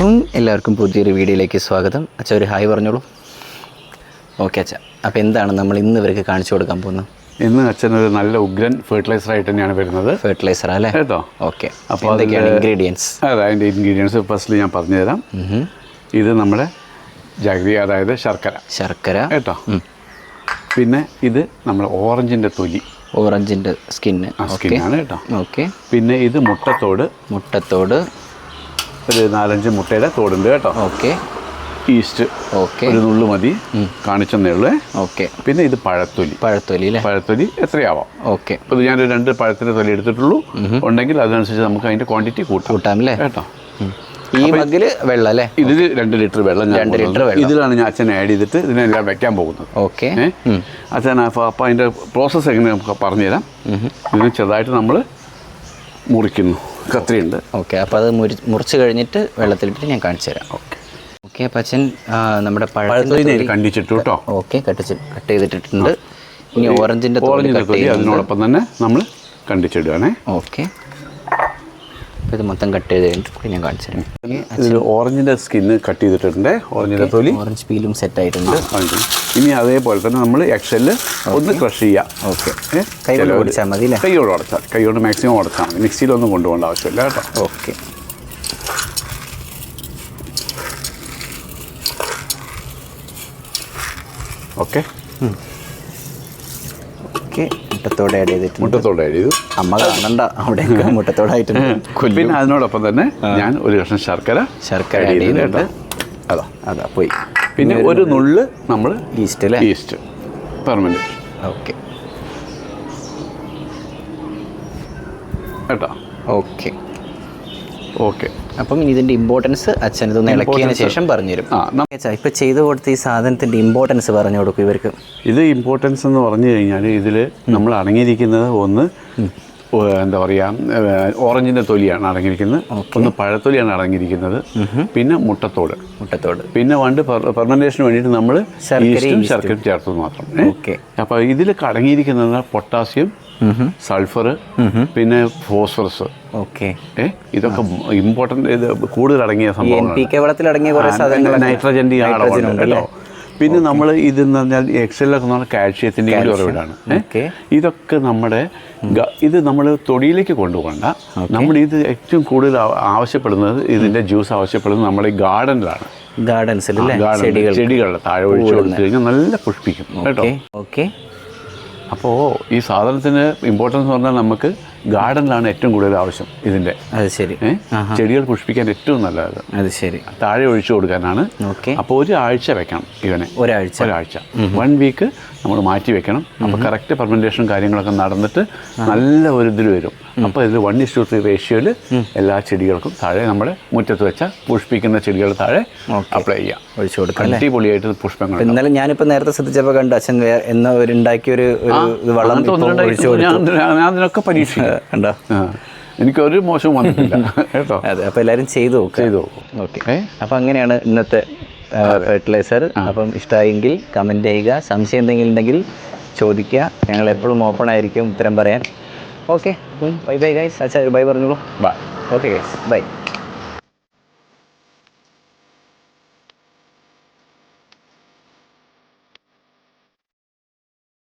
അപ്പം എല്ലാവർക്കും പുതിയൊരു വീഡിയോയിലേക്ക് സ്വാഗതം. അച്ഛ ഒരു ഹായ് പറഞ്ഞോളൂ. ഓക്കെ അച്ഛ. അപ്പോൾ എന്താണ് നമ്മൾ ഇന്ന് ഇവർക്ക് കാണിച്ചു കൊടുക്കാൻ പോകുന്നത്? ഇന്ന് അച്ഛൻ ഒരു നല്ല ഉഗ്രൻ ഫെർട്ടിലൈസർ ആയിട്ട് തന്നെയാണ് വരുന്നത്. ഫെർട്ടിലൈസർ അല്ലേ? കേട്ടോ? ഓക്കെ. അപ്പോൾ ഇൻഗ്രീഡിയൻസ് അതെ അതിന്റെ ഇൻഗ്രീഡിയൻസ് ഫസ്റ്റ് ഞാൻ പറഞ്ഞുതരാം. ഇത് നമ്മുടെ ജാഗ്രി അതായത് ശർക്കര. ശർക്കര. കേട്ടോ? പിന്നെ ഇത് നമ്മുടെ ഓറഞ്ചിന്റെ തൊലി. ഓറഞ്ചിന്റെ സ്കിന്ന്. ആണ് സ്കിന്നാണ് കേട്ടോ? ഓക്കെ. പിന്നെ ഇത് മുട്ടത്തോട്. മുട്ടത്തോട്. ഒരു നാലഞ്ച് മുട്ടയുടെ തോടുണ്ട് കേട്ടോ. ഓക്കെ. ഈസ്റ്റ്. ഓക്കെ. ഒരു നുള്ളു മതി. കാണിച്ചെന്നേ ഉള്ളു. ഓക്കെ. പിന്നെ ഇത് പഴത്തൊലി. പഴത്തൊലി അല്ലേ? പഴത്തൊലി എത്രയാവാം? ഓക്കെ. അപ്പോൾ ഞാൻ ഞാനൊരു രണ്ട് പഴത്തിന്റെ തൊലി എടുത്തിട്ടുള്ളൂ. ഉണ്ടെങ്കിൽ അതിനനുസരിച്ച് നമുക്ക് അതിന്റെ ക്വാണ്ടിറ്റി കൂട്ടാം. കൂട്ടാം അല്ലേ? കേട്ടോ. ഈ മഗ്ഗിൽ വെള്ളം അല്ലേ? ഇതിൽ രണ്ട് ലിറ്റർ വെള്ളം രണ്ട് ലിറ്റർ വെള്ളം. ഇതിലാണ് ഞാൻ അച്ഛൻ ആഡ് ചെയ്തിട്ട് ഇതിനെല്ലാം വെക്കാൻ പോകുന്നത്. ഓക്കെ. അച്ഛൻ അപ്പോൾ അപ്പോൾ അതിന്റെ പ്രോസസ്സ് എങ്ങനെ നമുക്ക് പറഞ്ഞുതരാം. ഇതിന് ചെറുതായിട്ട് നമ്മൾ മുറിക്കുന്നു. കത്രിയുണ്ട്. ഓക്കെ അപ്പോൾ അത് മുരി മുറിച്ച് കഴിഞ്ഞിട്ട് വെള്ളത്തിലിട്ട് ഞാൻ കാണിച്ചു തരാം ഓക്കെ. ഓക്കെ അപ്പം അച്ഛൻ നമ്മുടെ ഞാൻ കണ്ടിച്ചിട്ടു കേട്ടോ. ഓക്കെ കട്ടിച്ച് കട്ട് ചെയ്തിട്ടിട്ടുണ്ട്. ഇനി ഓറഞ്ചിന്റെ അതിനോടൊപ്പം തന്നെ നമ്മൾ കണ്ടിച്ചിടുകയാണേ. ഓക്കെ. അപ്പോൾ ഇത് മൊത്തം കട്ട് ചെയ്ത് കഴിഞ്ഞിട്ട് ഞാൻ കാണിച്ചു തരാം. ഇതിൽ ഓറഞ്ചിന്റെ സ്കിന്ന് കട്ട് ചെയ്തിട്ടുണ്ട്. ഓറഞ്ചിന്റെ തൊലി. ഓറഞ്ച് പീലും സെറ്റ് ആയിട്ടുണ്ട്. ഇനി അതേപോലെ തന്നെ നമ്മൾ എക്സെൽ ഒന്ന് ക്രഷ് ചെയ്യാം. ഓക്കെ. കൈകൊണ്ട് പിടിച്ചാൽ മതി അല്ലേ? കൈയോട് ഉടച്ചാൽ കൈയോട് മാക്സിമം ഉടച്ചാൽ മതി. മിക്സിയിലൊന്നും കൊണ്ടുപോകേണ്ട ആവശ്യമില്ല കേട്ടോ. ഓക്കെ. ഓക്കെ. ഓക്കെ. മുട്ടത്തോടെ ആഡ് ചെയ്തിട്ടുണ്ട്. മുട്ടത്തോടെ ആഡ് ചെയ്തു. അമ്മ കാണണ്ട അവിടെ മുട്ടത്തോടായിട്ടുണ്ട്. പിന്നെ അതിനോടൊപ്പം തന്നെ ഞാൻ ഒരു കഷ്ണം ശർക്കര ശർക്കര ആഡ് ചെയ്യുന്നുണ്ട് അതാ. അതാ പോയി. പിന്നെ ഒരു നുള്ള് നമ്മൾ ഈസ്റ്റ് അല്ലേ? ഈസ്റ്റ് പെർമനന്റ് ഓക്കെ കേട്ടോ? ഓക്കെ ഓക്കെ അപ്പം ഇതിന്റെ ഇമ്പോർട്ടൻസ് അച്ഛൻ ഇതൊന്ന് ഇളക്കിയതിന്. ശേഷം പറഞ്ഞുതരും. ആ അച്ഛാ ഇപ്പം ചെയ്തു കൊടുത്ത ഈ സാധനത്തിന്റെ ഇമ്പോർട്ടൻസ് പറഞ്ഞു കൊടുക്കും ഇവർക്ക്. ഇത് ഇമ്പോർട്ടൻസ് എന്ന് പറഞ്ഞു കഴിഞ്ഞാൽ ഇതിൽ നമ്മൾ അടങ്ങിയിരിക്കുന്നത് ഒന്ന് എന്താ പറയുക ഓറഞ്ചിന്റെ തൊലിയാണ് അടങ്ങിയിരിക്കുന്നത്. ഒന്ന് പഴത്തൊലിയാണ് അടങ്ങിയിരിക്കുന്നത്. പിന്നെ മുട്ടത്തോട്. മുട്ടത്തോട്. പിന്നെ വണ്ട് ഫെർമെന്റേഷന് വേണ്ടിയിട്ട് നമ്മൾ ഈസ്റ്റും. ശർക്കരയും ചേർത്തത് മാത്രം. ഓക്കെ. അപ്പോൾ ഇതിൽ അടങ്ങിയിരിക്കുന്നത് പൊട്ടാസ്യം സൾഫർ പിന്നെ ഫോസ്ഫറസ്. ഓക്കെ. ഇതൊക്കെ ഇമ്പോർട്ടന്റ് ഇത് കൂടുതൽ അടങ്ങിയ സംഭവം നൈട്രജന്റെ കേട്ടോ പിന്നെ നമ്മൾ ഇതെന്ന് പറഞ്ഞാൽ എക്സലൊക്കെ എന്ന് പറഞ്ഞാൽ കാൽഷ്യത്തിന്റെ ഒരു ഉറവിടാണ്. ഇതൊക്കെ നമ്മുടെ ഇത് നമ്മൾ തൊടിയിലേക്ക് കൊണ്ടുപോകണ്ട. നമ്മൾ ഇത് ഏറ്റവും കൂടുതൽ ആവശ്യപ്പെടുന്നത് ഇതിന്റെ ജ്യൂസ് ആവശ്യപ്പെടുന്നത് നമ്മുടെ ഗാർഡനിലാണ്. ഗാർഡൻസിൽ ചെടികളുടെ താഴെ ഒഴിച്ചു കൊടുത്തു കഴിഞ്ഞാൽ നല്ല പുഷ്പിക്കും. കേട്ടോ? ഓക്കെ. അപ്പോൾ ഈ സാധനത്തിന് ഇമ്പോർട്ടൻസ് എന്ന് പറഞ്ഞാൽ നമുക്ക് ഗാർഡനിലാണ് ഏറ്റവും കൂടുതൽ ആവശ്യം ഇതിന്റെ. അത് ശരി. ചെടികൾ പുഷ്പിക്കാൻ ഏറ്റവും നല്ലത്. അത് ശരി. താഴെ ഒഴിച്ചു കൊടുക്കാനാണ്. ഓക്കെ. അപ്പോൾ ഒരു ആഴ്ച വെക്കണം ഇവനെ. ഒരാഴ്ച. ഒരാഴ്ച. വൺ വീക്ക് നമ്മൾ മാറ്റി വെക്കണം. അപ്പോൾ കറക്റ്റ് ഫെർമെന്റേഷൻ കാര്യങ്ങളൊക്കെ നടന്നിട്ട് നല്ല ഒരു ഇതിൽ വരും. അപ്പോൾ ഇതിൽ വൺ ഇസ് ടു ത്രീ റേഷ്യോയിൽ എല്ലാ ചെടികൾക്കും താഴെ നമ്മുടെ മുറ്റത്ത് വെച്ച പുഷ്പിക്കുന്ന ചെടികൾ താഴെ അപ്ലൈ ചെയ്യാം. ഒഴിച്ചു കൊടുക്കാം അടിപൊളിയായിട്ട് പുഷ്പങ്ങൾ എന്നാലും ഇന്നലെ ഞാനിപ്പോ നേരത്തെ ശ്രദ്ധിച്ചപ്പോൾ കണ്ടു അച്ഛൻ എന്നൊരു എന്നാ ഒരു ഉണ്ടാക്കിയ ഒരു ഞാൻ ഞാൻ അതിനൊക്കെ പരീക്ഷിക്കും. കണ്ടോ? എനിക്ക് എനിക്കൊരു മോശം വന്നിട്ടില്ല കേട്ടോ. അതെ അപ്പോൾ എല്ലാരും ചെയ്തു നോക്കാം. ചെയ്തു നോക്കും. ഓക്കെ. അപ്പൊ അങ്ങനെയാണ് ഇന്നത്തെ ഫെർട്ടിലൈസർ അപ്പം ഇഷ്ടമായെങ്കിൽ കമന്റ് ചെയ്യുക. സംശയം എന്തെങ്കിലും ഉണ്ടെങ്കിൽ ചോദിക്കുക. ഞങ്ങൾ എപ്പോഴും ഓപ്പൺ ആയിരിക്കും ഉത്തരം പറയാൻ. ഓക്കെ ബൈ ബൈ ഗൈസ് അച്ഛാ ബൈ പറഞ്ഞോളൂ. Bye okay guys bye